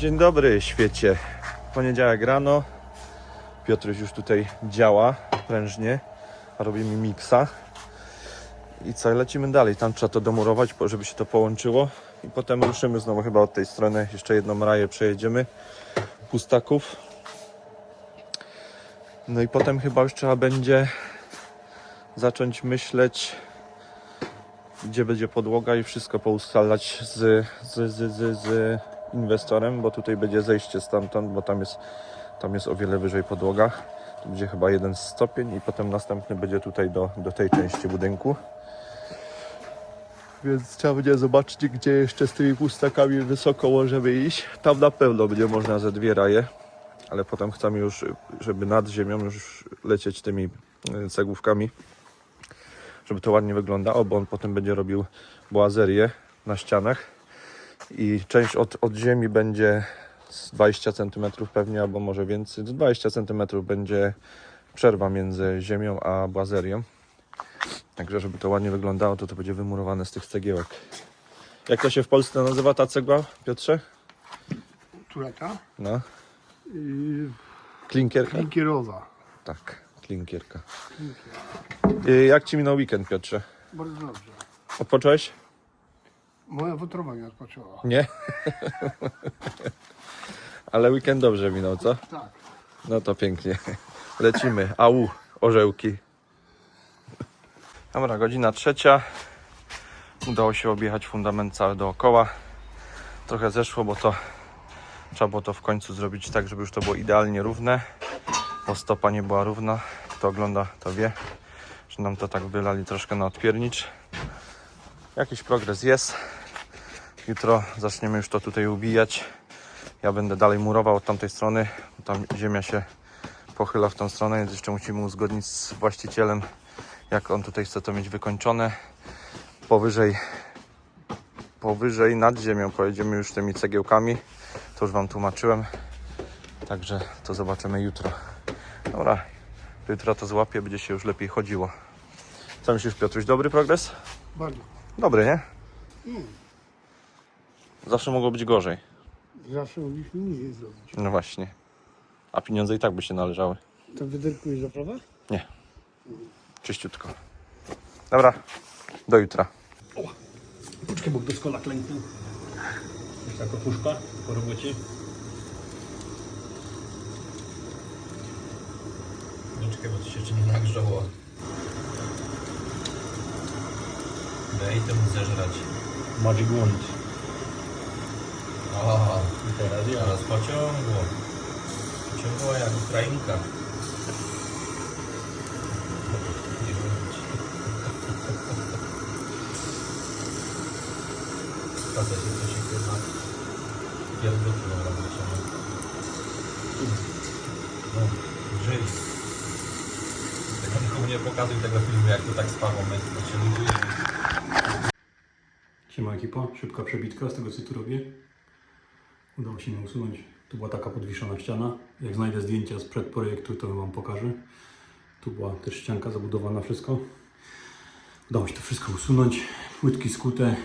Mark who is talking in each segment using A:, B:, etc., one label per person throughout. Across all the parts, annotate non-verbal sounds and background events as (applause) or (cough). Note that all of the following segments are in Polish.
A: Dzień dobry świecie. Poniedziałek rano. Piotruś już tutaj działa prężnie. Robi mi miksa. I co, lecimy dalej. Tam trzeba to domurować, żeby się to połączyło. I potem ruszymy znowu chyba od tej strony. Jeszcze jedną raję przejedziemy. Pustaków. No i potem chyba już trzeba będzie zacząć myśleć, gdzie będzie podłoga i wszystko poustalać z, z, z, z, z inwestorem, bo tutaj będzie zejście stamtąd, bo tam jest, tam jest o wiele wyżej podłoga. Tu będzie chyba jeden stopień i potem następny będzie tutaj do, do tej części budynku. Więc trzeba będzie zobaczyć, gdzie jeszcze z tymi pustakami wysoko możemy iść. Tam na pewno będzie można ze dwie raje, ale potem chcemy już, żeby nad ziemią już lecieć tymi y, cegłówkami, żeby to ładnie wyglądało, bo on potem będzie robił boazerię na ścianach i część od, od ziemi będzie z 20 cm pewnie, albo może więcej, 20 cm będzie przerwa między ziemią a błazerią. Także żeby to ładnie wyglądało, to to będzie wymurowane z tych cegiełek. Jak to się w Polsce nazywa ta cegła, Piotrze?
B: Tureka.
A: No,
B: Yy,
A: klinkierka?
B: Klinkierowa.
A: Tak, klinkierka. Y, Jak Ci minął weekend, Piotrze?
B: Bardzo dobrze.
A: Odpocząłeś?
B: Moja wątroba nie odpoczęła. (laughs)
A: Nie? Ale weekend dobrze minął, co?
B: Tak.
A: No to pięknie. Lecimy. Au, orzełki. Dobra, godzina trzecia. Udało się objechać fundament cały dookoła. Trochę zeszło, bo to trzeba było to w końcu zrobić tak, żeby już to było idealnie równe. Bo stopa nie była równa. Kto ogląda, to wie, że nam to tak wylali troszkę na odpiernicz. Jakiś progres jest. Jutro zaczniemy już to tutaj ubijać. Ja będę dalej murował od tamtej strony. Tam ziemia się pochyla w tą stronę, więc jeszcze musimy uzgodnić z właścicielem, jak on tutaj chce to mieć wykończone. Powyżej, powyżej nad ziemią pojedziemy już tymi cegiełkami. To już Wam tłumaczyłem. Także to zobaczymy jutro. Dobra, jutro to złapię, będzie się już lepiej chodziło. Co myślisz, Piotruś? Dobry progres?
B: Bardzo.
A: Dobry, nie? Zawsze mogło być gorzej.
B: Zawsze mogliśmy nic zrobić.
A: No właśnie. A pieniądze i tak by się należały.
B: To wyderkujesz zaprawa?
A: Czyściutko. Dobra, do jutra.
C: Poczekaj, bo do skola klęknął. Jest taka puszka po robocie. No czekaj, bo to się jeszcze nie nagrzało. Daj temu zeżrać. Magic Wand. O, i teraz ja. Teraz pociągło. Pociągło jak Ukrainka. Zgadza się, co się chyba pierdolki na robocie. No, żyj. Tego nikomu nie pokazuj tego filmu, jak to tak spało, to się luzuje.
D: Siema ekipa, szybka przebitka z tego co tu robię. Udało się mi usunąć. Tu była taka podwieszona ściana. Jak znajdę zdjęcia sprzed projektu, to Wam pokażę. Tu była też ścianka zabudowana, wszystko. Udało się to wszystko usunąć. Płytki skute.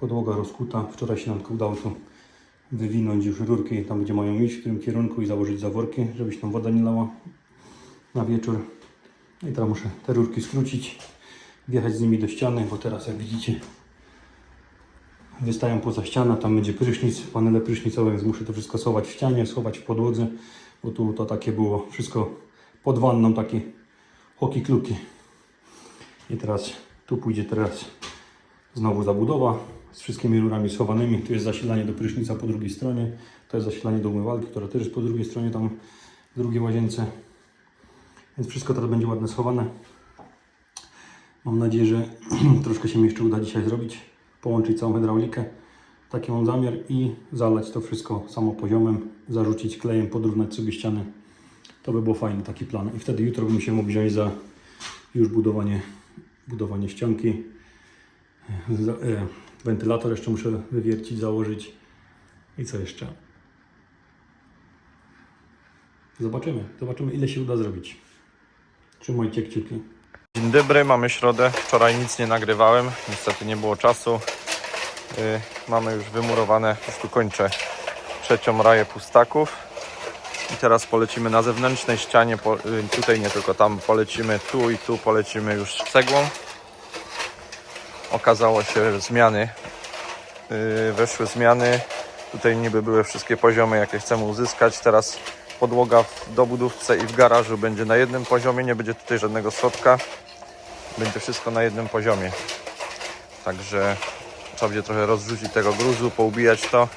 D: Podłoga rozkuta. Wczoraj się nam tylko udało to wywinąć już rurki tam, gdzie mają iść, w którym kierunku i założyć zaworki, żeby się tam woda nie lała na wieczór. No i teraz muszę te rurki skrócić wjechać z nimi do ściany, bo teraz jak widzicie wystają poza ścianę, tam będzie prysznic, panele prysznicowe, więc muszę to wszystko schować w ścianie, schować w podłodze, bo tu to takie było wszystko pod wanną, takie hoki kluki. I teraz tu pójdzie teraz znowu zabudowa z wszystkimi rurami schowanymi. Tu jest zasilanie do prysznica po drugiej stronie, to jest zasilanie do umywalki, która też jest po drugiej stronie, tam w drugiej łazience. Więc wszystko teraz będzie ładnie schowane. Mam nadzieję, że (clears throat) troszkę się mi jeszcze uda dzisiaj zrobić. Połączyć całą hydraulikę. Taki mam zamiar i zalać to wszystko samo poziomem, zarzucić klejem, podrównać sobie ściany. To by było fajny taki plan. I wtedy jutro bym się mógł wziąć za już budowanie, budowanie ścianki. E, wentylator jeszcze muszę wywiercić, założyć. I co jeszcze? Zobaczymy. Zobaczymy ile się uda zrobić. Trzymajcie kciuki.
A: Dzień dobry, mamy środę. Wczoraj nic nie nagrywałem, niestety nie było czasu. Y, mamy już wymurowane, już tu kończę trzecią raję pustaków. I teraz polecimy na zewnętrznej ścianie, y, tutaj nie tylko tam, polecimy tu i tu polecimy już cegłą. Okazało się zmiany, y, weszły zmiany. Tutaj niby były wszystkie poziomy, jakie chcemy uzyskać. Teraz podłoga w dobudówce i w garażu będzie na jednym poziomie, nie będzie tutaj żadnego schodka. Będzie wszystko na jednym poziomie. Także trzeba będzie trochę rozrzucić tego gruzu, poubijać to,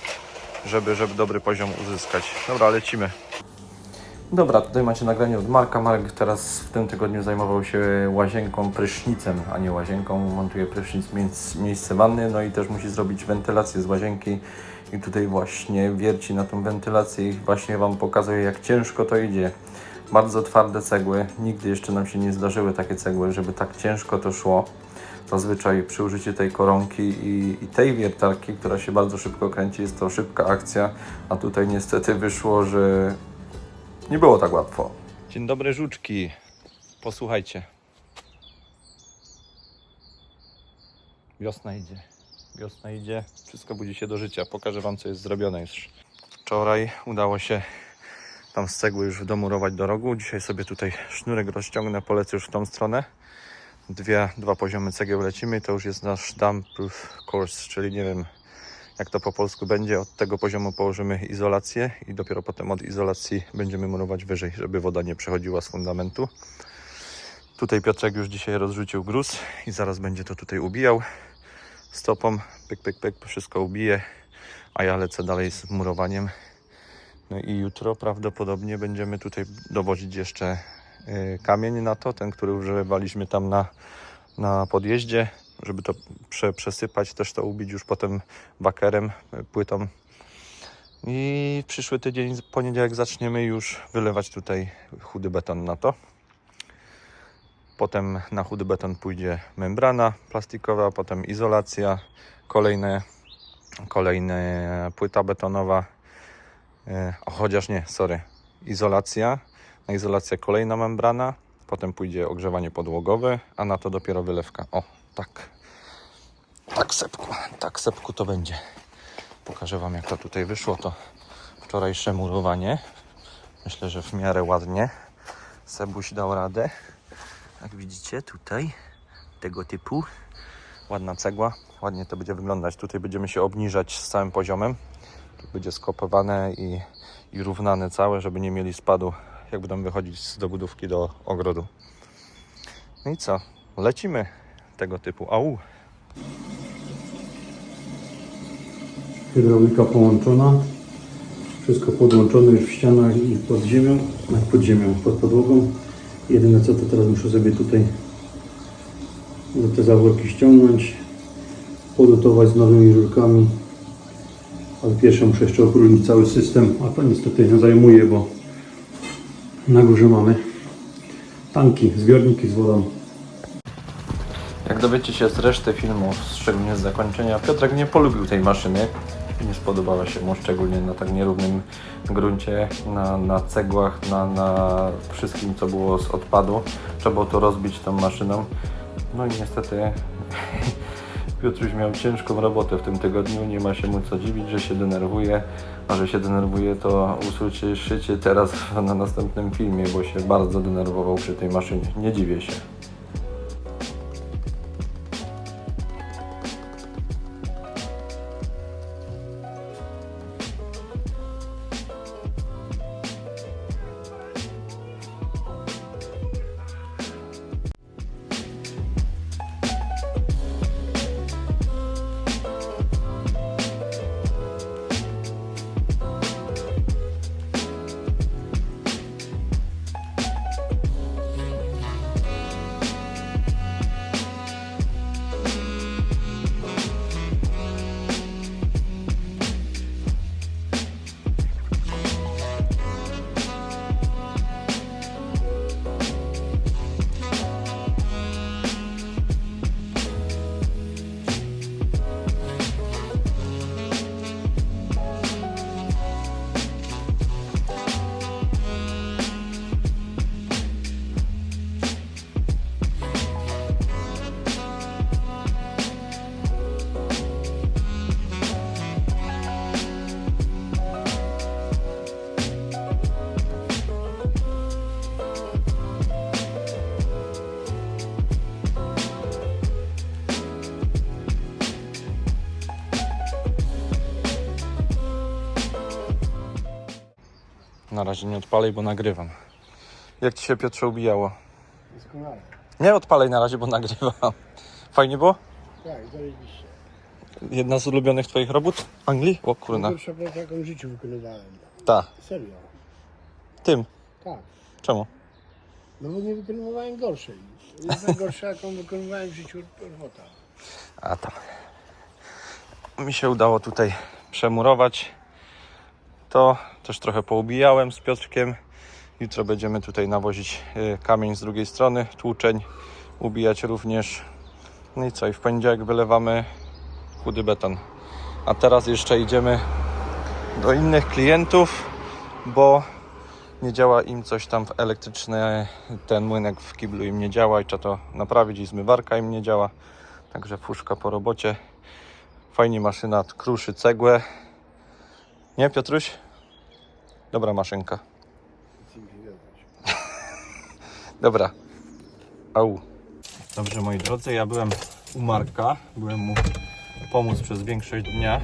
A: żeby, żeby dobry poziom uzyskać. Dobra, lecimy. Dobra, tutaj macie nagranie od Marka. Marek teraz w tym tygodniu zajmował się łazienką, prysznicem, a nie łazienką. Montuje prysznic miejsce wanny, no i też musi zrobić wentylację z łazienki. I tutaj właśnie wierci na tą wentylację i właśnie Wam pokazuję, jak ciężko to idzie. Bardzo twarde cegły. Nigdy jeszcze nam się nie zdarzyły takie cegły, żeby tak ciężko to szło. Zazwyczaj przy użyciu tej koronki i, i tej wiertarki, która się bardzo szybko kręci, jest to szybka akcja, a tutaj niestety wyszło, że nie było tak łatwo. Dzień dobry, żuczki. Posłuchajcie. Wiosna idzie. Wiosna idzie. Wszystko budzi się do życia. Pokażę Wam, co jest zrobione już. Wczoraj udało się tam z cegły już domurować do rogu. Dzisiaj sobie tutaj sznurek rozciągnę, polecę już w tą stronę. Dwie, dwa poziomy cegieł lecimy to już jest nasz dump proof course, czyli nie wiem jak to po polsku będzie. Od tego poziomu położymy izolację i dopiero potem od izolacji będziemy murować wyżej, żeby woda nie przechodziła z fundamentu. Tutaj Piotrek już dzisiaj rozrzucił gruz i zaraz będzie to tutaj ubijał stopą. Pyk, pyk, pyk, wszystko ubije, a ja lecę dalej z murowaniem. No i jutro prawdopodobnie będziemy tutaj dowozić jeszcze y, kamień na to, ten, który używaliśmy tam na, na podjeździe, żeby to prze, przesypać, też to ubić już potem wakerem, y, płytą. I przyszły tydzień, poniedziałek zaczniemy już wylewać tutaj chudy beton na to. Potem na chudy beton pójdzie membrana plastikowa, potem izolacja, kolejne, kolejne płyta betonowa, E, o, chociaż nie, sorry. Izolacja. Na izolację kolejna membrana. Potem pójdzie ogrzewanie podłogowe, a na to dopiero wylewka. O, tak. Tak sepku, tak sepku to będzie. Pokażę Wam jak to tutaj wyszło. To wczorajsze murowanie. Myślę, że w miarę ładnie. Sebuś dał radę. Jak widzicie tutaj, tego typu. Ładna cegła. Ładnie to będzie wyglądać. Tutaj będziemy się obniżać z całym poziomem tu będzie skopowane i, i równane całe, żeby nie mieli spadu, jak będą wychodzić z dobudówki do ogrodu. No i co? Lecimy tego typu. Au!
D: Hydraulika połączona. Wszystko podłączone już w ścianach i pod ziemią, pod ziemią, pod podłogą. Jedyne co to teraz muszę sobie tutaj do te zaworki ściągnąć, podotować z nowymi żurkami. Ale pierwsze muszę jeszcze opróżnić cały system, a to niestety zajmuje, bo na górze mamy tanki, zbiorniki z wodą.
A: Jak dowiecie się z reszty filmu, szczególnie z zakończenia, Piotrek nie polubił tej maszyny. Nie spodobała się mu szczególnie na tak nierównym gruncie, na, na cegłach, na, na wszystkim co było z odpadu. Trzeba było to rozbić tą maszyną. No i niestety (laughs) Piotruś miał ciężką robotę w tym tygodniu, nie ma się mu co dziwić, że się denerwuje, a że się denerwuje to usłyszycie teraz na następnym filmie, bo się bardzo denerwował przy tej maszynie. Nie dziwię się. Na razie nie odpalej, bo nagrywam. Jak ci się Piotrze ubijało?
B: Doskonale.
A: Nie odpalej na razie, bo nagrywam. Fajnie było?
B: Tak, zajebiście.
A: Jedna z ulubionych twoich robót? Anglii? O kurna.
B: Pierwsza praca, jaką w życiu wykonywałem.
A: Ta.
B: Serio.
A: Tym.
B: Tak.
A: Czemu?
B: No bo nie wykonywałem gorszej. Jedna (laughs) gorsza, jaką wykonywałem w życiu robota.
A: A tam. Mi się udało tutaj przemurować. To też trochę poubijałem z Piotrkiem. Jutro będziemy tutaj nawozić y, kamień z drugiej strony, tłuczeń, ubijać również. No i co? I w poniedziałek wylewamy chudy beton. A teraz jeszcze idziemy do innych klientów, bo nie działa im coś tam w elektryczny, ten młynek w kiblu im nie działa i trzeba to naprawić i zmywarka im nie działa. Także puszka po robocie. Fajnie maszyna kruszy cegłę. Nie, Piotruś? Dobra maszynka. (laughs) Dobra. Au. Dobrze, moi drodzy, ja byłem u Marka. Byłem mu pomóc przez większość dnia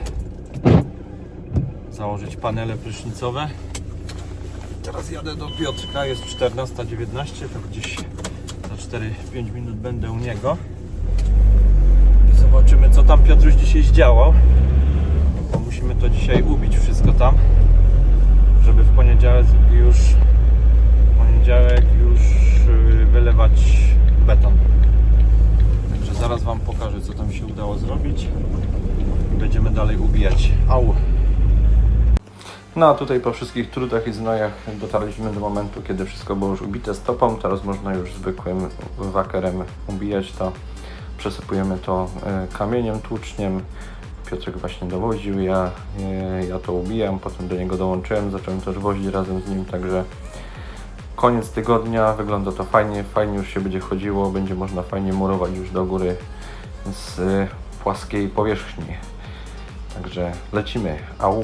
A: założyć panele prysznicowe. Teraz jadę do Piotrka, jest 14.19, to gdzieś za 4-5 minut będę u niego. I zobaczymy co tam Piotruś dzisiaj zdziałał. Musimy to dzisiaj ubić wszystko tam, żeby w poniedziałek już w poniedziałek już yy, wylewać beton. Także zaraz Wam pokażę co tam się udało zrobić będziemy dalej ubijać. Au! No a tutaj po wszystkich trudach i znojach dotarliśmy do momentu, kiedy wszystko było już ubite stopą. Teraz można już zwykłym wakerem ubijać to. Przesypujemy to e, kamieniem tłuczniem. Piotrek właśnie dowoził, ja, e, ja to ubijam, potem do niego dołączyłem, zacząłem też wozić razem z nim, także koniec tygodnia, wygląda to fajnie, fajnie już się będzie chodziło, będzie można fajnie murować już do góry z e, płaskiej powierzchni. Także lecimy. Au!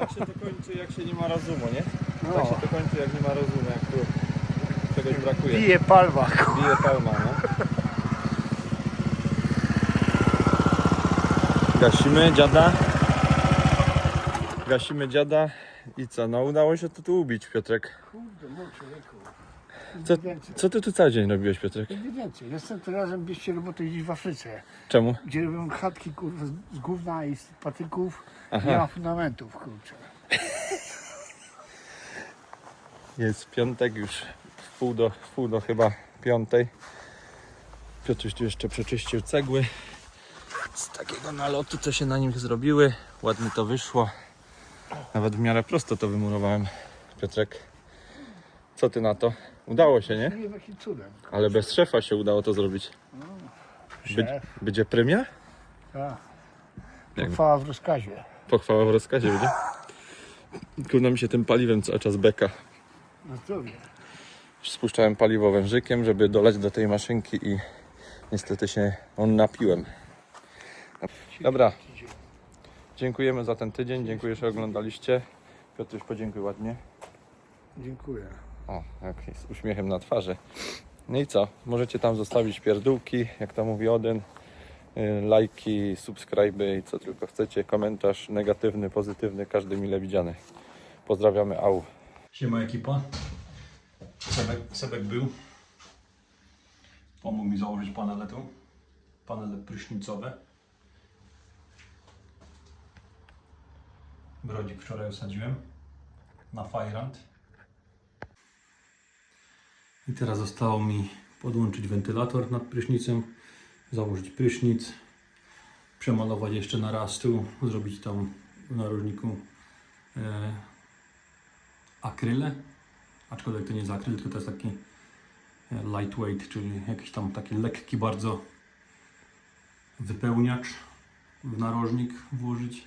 A: Tak się to kończy, jak się nie ma rozumu, nie?
B: No.
A: Tak się to kończy, jak nie ma rozumu, jak tu czegoś brakuje.
B: Bije palma.
A: Bije palma, no. Gasimy dziada. Gasimy dziada. I co, no udało się to tu ubić, Piotrek.
B: Kurde, no człowieku.
A: Co, co ty tu cały dzień robiłeś, Piotrek?
B: Więcej. Jestem tym razem bierzcie roboty gdzieś w Afryce,
A: Czemu?
B: gdzie robią chatki kurwa, z- z gówna i z patyków.
A: Aha.
B: Nie ma fundamentów, kurczę.
A: Jest piątek już w pół do, w pół do chyba piątej. Piotruś tu jeszcze przeczyścił cegły z takiego nalotu, co się na nich zrobiły. Ładnie to wyszło. Nawet w miarę prosto to wymurowałem. Piotrek, co ty na to? Udało się, nie?
B: Cudem.
A: Ale bez szefa się udało to zrobić. By,
B: Szef,
A: będzie premia?
B: tak.
A: Jak-
B: Pochwała w rozkazie.
A: Pochwała w rozkazie będzie. Kurna mi się tym paliwem cały czas beka.
B: Na zdrowie.
A: Spuszczałem paliwo wężykiem, żeby dolać do tej maszynki i niestety się on napiłem. Dobra. Dziękujemy za ten tydzień, dziękuję, że oglądaliście. Piotruś, podziękuj ładnie.
B: Dziękuję.
A: O, jak z uśmiechem na twarzy. No i co? Możecie tam zostawić pierdółki, jak to mówi Odyn, y, lajki, subskryby i co tylko chcecie. Komentarz negatywny, pozytywny, każdy mile widziany. Pozdrawiamy, au.
D: Siema ekipa. Sebek, Sebek był. Pomógł mi założyć panele tu. Panele prysznicowe. Brodzik wczoraj osadziłem na Fajrant. I teraz zostało mi podłączyć wentylator nad prysznicem, założyć prysznic, przemalować jeszcze na raz tu, zrobić tam w narożniku e, akryle, aczkolwiek to nie jest akryl, tylko to jest taki e, lightweight, czyli jakiś tam taki lekki bardzo wypełniacz w narożnik włożyć.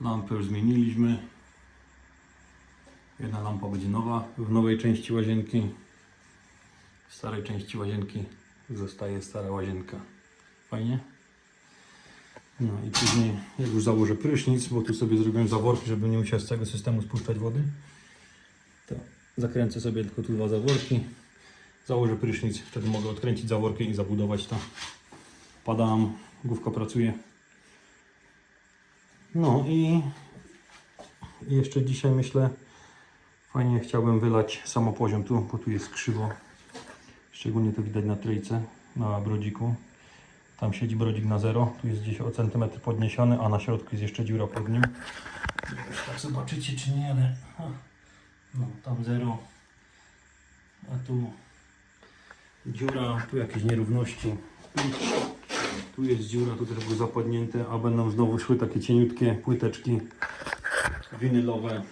D: Lampę już zmieniliśmy. Jedna lampa będzie nowa w nowej części łazienki. W starej części łazienki zostaje stara łazienka. Fajnie? No i później, jak już założę prysznic, bo tu sobie zrobiłem zaworki, żeby nie musiał z całego systemu spuszczać wody, zakręcę sobie tylko tu dwa zaworki. Założę prysznic, wtedy mogę odkręcić zaworki i zabudować to. Padam, główka pracuje. No i jeszcze dzisiaj myślę, fajnie chciałbym wylać samopoziom tu, bo tu jest krzywo. Szczególnie to widać na tryjce, na brodziku. Tam siedzi brodzik na zero, tu jest gdzieś o centymetr podniesiony, a na środku jest jeszcze dziura pod nim. Nie wiem, tak zobaczycie czy nie, ale no, tam zero, a tu dziura, tu jakieś nierówności. Tu jest dziura, tu też było zapadnięte, a będą znowu szły takie cieniutkie płyteczki winylowe,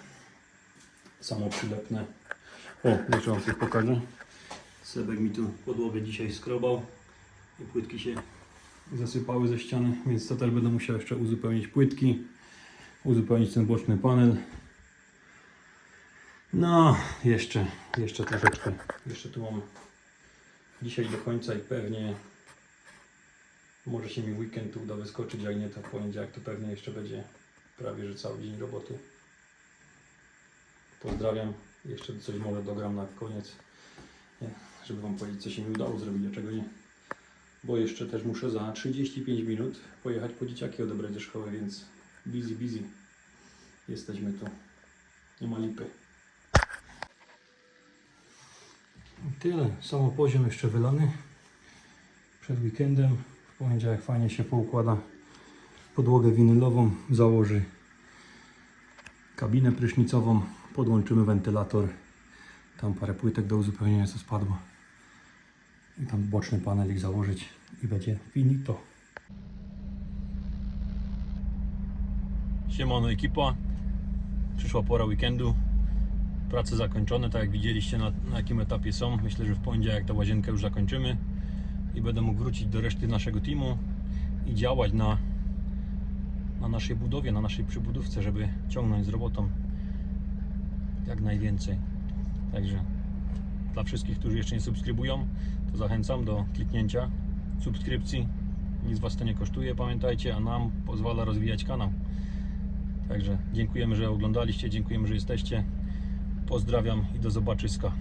D: samoprzylepne. O, jeszcze Wam coś pokażę. Sebek mi tu podłogę dzisiaj skrobał i płytki się zasypały ze ściany, więc to też będę musiał jeszcze uzupełnić płytki, uzupełnić ten boczny panel. No, jeszcze, jeszcze troszeczkę. Jeszcze tu mam dzisiaj do końca i pewnie może się mi weekend uda wyskoczyć, jak nie to w poniedziałek to pewnie jeszcze będzie prawie że cały dzień roboty. Pozdrawiam. Jeszcze coś może dogram na koniec, nie, żeby Wam powiedzieć, co się mi udało zrobić, a czego nie. Bo jeszcze też muszę za 35 minut pojechać po dzieciaki odebrać ze szkoły, więc busy, busy. Jesteśmy tu. Nie ma lipy. I tyle. Samo poziom jeszcze wylany. Przed weekendem. W poniedziałek fajnie się poukłada podłogę winylową, założy kabinę prysznicową, podłączymy wentylator, tam parę płytek do uzupełnienia co spadło i tam boczny panelik założyć i będzie finito. Siemano ekipa, przyszła pora weekendu, prace zakończone, tak jak widzieliście na, na jakim etapie są, myślę, że w poniedziałek tę łazienkę już zakończymy i będę mógł wrócić do reszty naszego teamu i działać na na naszej budowie, na naszej przybudówce, żeby ciągnąć z robotą jak najwięcej. Także dla wszystkich, którzy jeszcze nie subskrybują, to zachęcam do kliknięcia subskrypcji. Nic Was to nie kosztuje, pamiętajcie, a nam pozwala rozwijać kanał. Także dziękujemy, że oglądaliście, dziękujemy, że jesteście. Pozdrawiam i do zobaczyska.